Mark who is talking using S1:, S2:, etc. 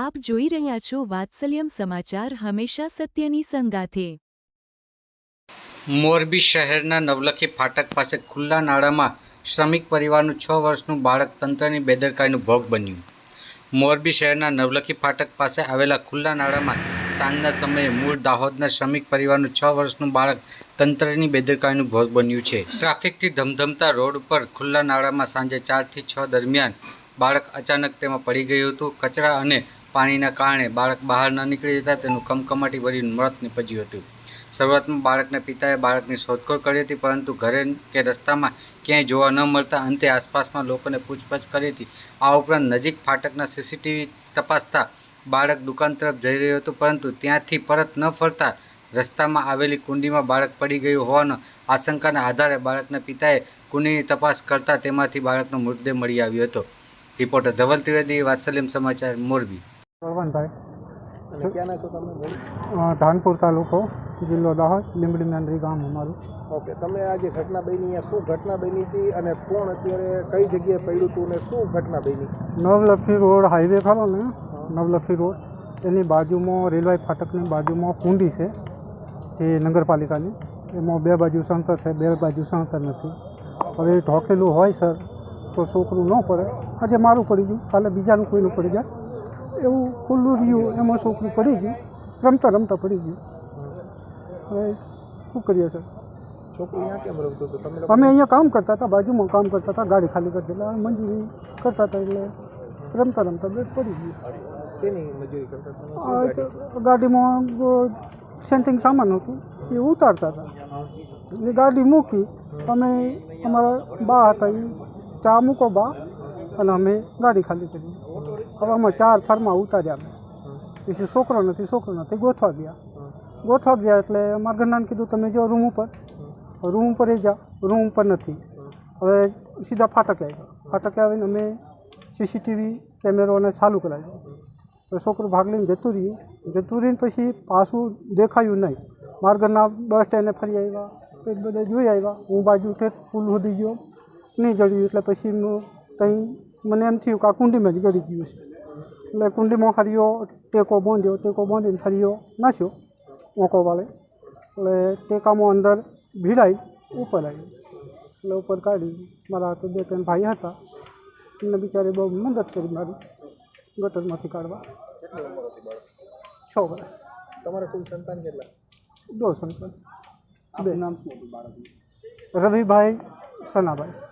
S1: આપ જોઈ રહ્યા છો વાત્સલ્યમ સમાચાર હંમેશા સત્યની સંગાથે.
S2: મોરબી શહેરના નવલખી ફાટક પાસે ખુલ્લા નાળામાં શ્રમિક પરિવારનું છ વર્ષનું બાળક તંત્રની બેદરકારીનું ભોગ બન્યું. મોરબી શહેરના નવલખી ફાટક પાસે આવેલા ખુલ્લા નાળામાં સાંજના સમયે મૂળ દાહોદના શ્રમિક પરિવારનું છ વર્ષનું બાળક તંત્રની બેદરકારીનું ભોગ બન્યું છે. ટ્રાફિકથી ધમધમતા રોડ ઉપર ખુલ્લા નાળામાં સાંજે ચારથી છ દરમિયાન બાળક અચાનક તેમાં પડી ગયું હતું. કચરા અને પાણીના કારણે બાળક બહાર ન નીકળી જતા તેનું કમકમાટી ભરી મૃત નીપજ્યું હતું. શરૂઆતમાં બાળકના પિતાએ બાળકની શોધખોળ કરી હતી, પરંતુ ઘરે કે રસ્તામાં ક્યાંય જોવા ન મળતા અંતે આસપાસમાં લોકોને પૂછપરછ કરી હતી. આ ઉપરાંત નજીક ફાટકના સીસીટીવી તપાસતા બાળક દુકાન તરફ જઈ રહ્યું હતું, પરંતુ ત્યાંથી પરત ન ફરતા રસ્તામાં આવેલી કુંડીમાં બાળક પડી ગયું હોવાનો આશંકાના આધારે બાળકના પિતાએ કુંડીની તપાસ કરતા તેમાંથી બાળકનો મૃતદેહ મળી આવ્યો હતો. રિપોર્ટર ધવલ ત્રિવેદી, વાત્સલ્યમ સમાચાર, મોરબી.
S3: બળવંતભાઈ
S4: ક્યાં છો તમે
S3: ધાનપુર તાલુકો જિલ્લો દાહોદ લીંબડી મેંદરી ગામ અમારું.
S4: ઓકે તમે આ જે ઘટના બની શું ઘટના બની હતી અને કોણ અત્યારે કઈ જગ્યાએ પડ્યું હતું ને શું ઘટના બની?
S3: નવલખી રોડ હાઈવે ખરો ને? નવલખી રોડ. એની બાજુમાં રેલવે ફાટકની બાજુમાં કુંડી છે જે નગરપાલિકાની. એમાં બે બાજુ સંતર છે બે બાજુ સંતર નથી. હવે ઢોકેલું હોય સર તો છોકરું ન પડે. આજે મારું પડી ગયું કાલે બીજાનું કોઈનું પડી જાય. એવું ખુલ્લું રહ્યું એમાં છોકરું પડી ગયું રમતા રમતા પડી ગયું હવે શું કરીએ સર? અમે અહીંયા કામ કરતા હતા બાજુમાં કામ કરતા હતા ગાડી ખાલી કરતી એટલે મંજૂરી કરતા હતા એટલે રમતા રમતા બેટ પડી ગયું? ગાડીમાં સેન્ટિંગ સામાન હતું એ ઉતારતા હતા. એ ગાડી મૂકી અમે અમારા બા હતા એ ચા મૂકો બા અને અમે ગાડી ખાલી કરી. હવે અમે ચાર ફાર્મા ઉતાર્યા પછી છોકરો નથી છોકરો નથી ગોથવા ગયા. ગોથવા ગયા એટલે મારા ઘરનાને કીધું, તમે જો રૂમ ઉપર. રૂમ ઉપર એ જા, રૂમ ઉપર નથી. હવે સીધા ફાટકે આવ્યા. ફાટકે આવીને અમે સીસીટીવી કેમેરોને ચાલુ કરાવ્યો. તો છોકરું ભાગ લઈને જતું રહ્યું. જતું રહીને પછી પાછું દેખાયું નહીં. મારા ઘરના બસ સ્ટેન્ડે ફરી આવ્યા. પછી બધા જોઈ આવ્યા. હું બાજુ કે પુલ સુધી ગયો. નહીં જડ્યું. એટલે પછી હું ત્યાં મને એમ થયું કે આ કુંડીમાં જ ગળી ગયું છે. એટલે કુંડીમાં ફર્યો ટેકો બાંધ્યો ટેકો બાંધીને ફર્યો નાખ્યો ઓંકો વાળે. એટલે ટેકામાં અંદર ભીડાઈ ઉપર આવી. એટલે ઉપર કાઢી મારા તો બે ત્રણ ભાઈ હતા. એમને બિચારે બહુ મદદ કરી મારી ગટરમાંથી કાઢવા. છ વર્ષ.
S4: તમારા કુલ સંતાન કેટલા?
S3: દો સંતાન. બે.
S4: નામ
S3: રવિભાઈ સનાભાઈ.